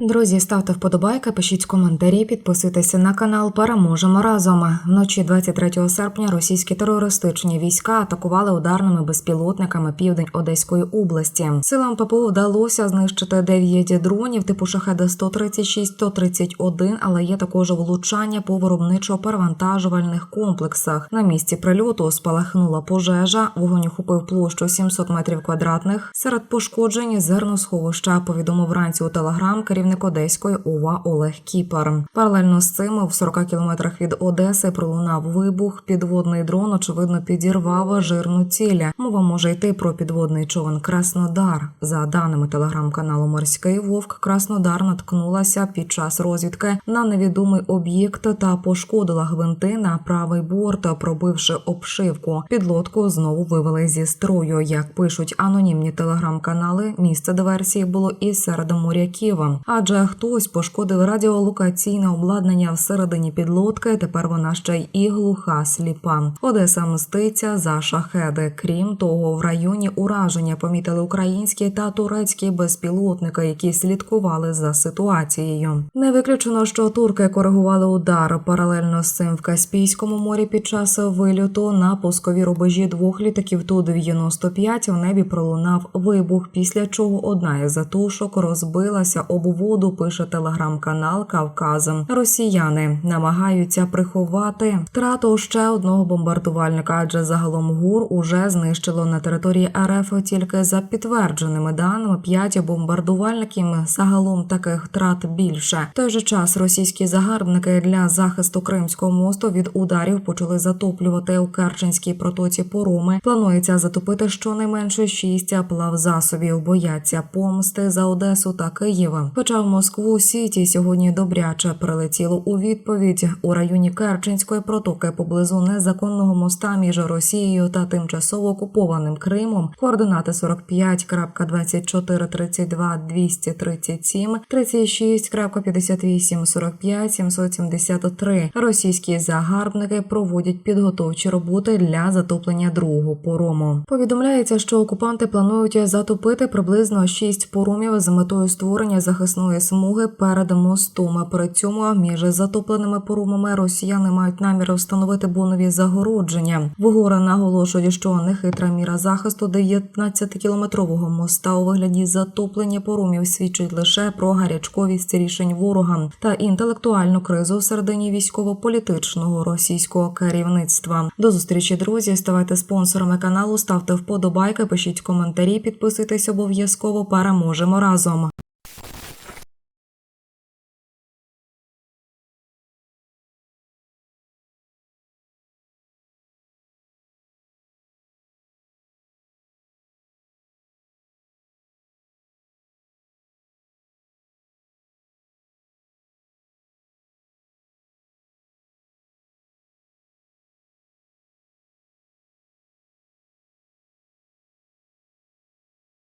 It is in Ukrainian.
Друзі, ставте вподобайки, пишіть коментарі, підписуйтеся на канал. Переможемо разом. Вночі 23 серпня російські терористичні війська атакували ударними безпілотниками південь Одеської області. Силам ППО вдалося знищити 9 дронів типу шахеда 136 131 але є також влучання по виробничо-перевантажувальних комплексах. На місці прильоту спалахнула пожежа. Вогонь охопив площу 700 метрів квадратних. Серед пошкоджень зерносховища повідомив вранці у телеграм керівник Одеської ОВА Олег Кіпер. Паралельно з цим в 40 кілометрах від Одеси пролунав вибух. Підводний дрон очевидно підірвав жирну ціль. Мова може йти про підводний човен Краснодар. За даними телеграм-каналу Морський Вовк, Краснодар наткнулася під час розвідки на невідомий об'єкт та пошкодила гвинти на правий борт, пробивши обшивку. Підлодку знову вивели зі строю. Як пишуть анонімні телеграм-канали, місце диверсії було і серед моряків. Адже хтось пошкодив радіолокаційне обладнання всередині підлодки. Тепер вона ще й глуха сліпа. Одеса мститься за шахеди. Крім того, в районі ураження помітили українські та турецькі безпілотники, які слідкували за ситуацією. Не виключено, що турки коригували удар паралельно з цим в Каспійському морі під час вильоту на пускові рубежі двох літаків ту 95 в небі пролунав вибух, після чого одна із затушок розбилася об воду. Пише телеграм-канал Кавказ. Росіяни намагаються приховати втрату ще одного бомбардувальника, адже загалом ГУР уже знищило на території РФ тільки за підтвердженими даними п'ять бомбардувальників. Загалом таких втрат більше. В той же час російські загарбники для захисту Кримського мосту від ударів почали затоплювати у Керченській протоці пороми. Планується затопити щонайменше шість плавзасобів. Бояться помсти за Одесу та Київ. Хоча в Москву Сіті сьогодні добряче прилетіло у відповідь у районі Керченської протоки поблизу незаконного моста між Росією та тимчасово окупованим Кримом. Координати 45.2432 237 36.58 45 773. Російські загарбники проводять підготовчі роботи для затоплення другого порому. Повідомляється, що окупанти планують затопити приблизно 6 поромів з метою створення захисної смуги перед мостом. При цьому між затопленими поромами росіяни мають намір встановити бонові загородження. Вгора наголошують, що нехитра міра захисту 19-кілометрового моста у вигляді затоплення поромів свідчить лише про гарячковість рішень ворога та інтелектуальну кризу всередині військово-політичного російського керівництва. До зустрічі, друзі. Ставайте спонсорами каналу, ставте вподобайки, пишіть коментарі, підписуйтесь обов'язково. Переможемо разом.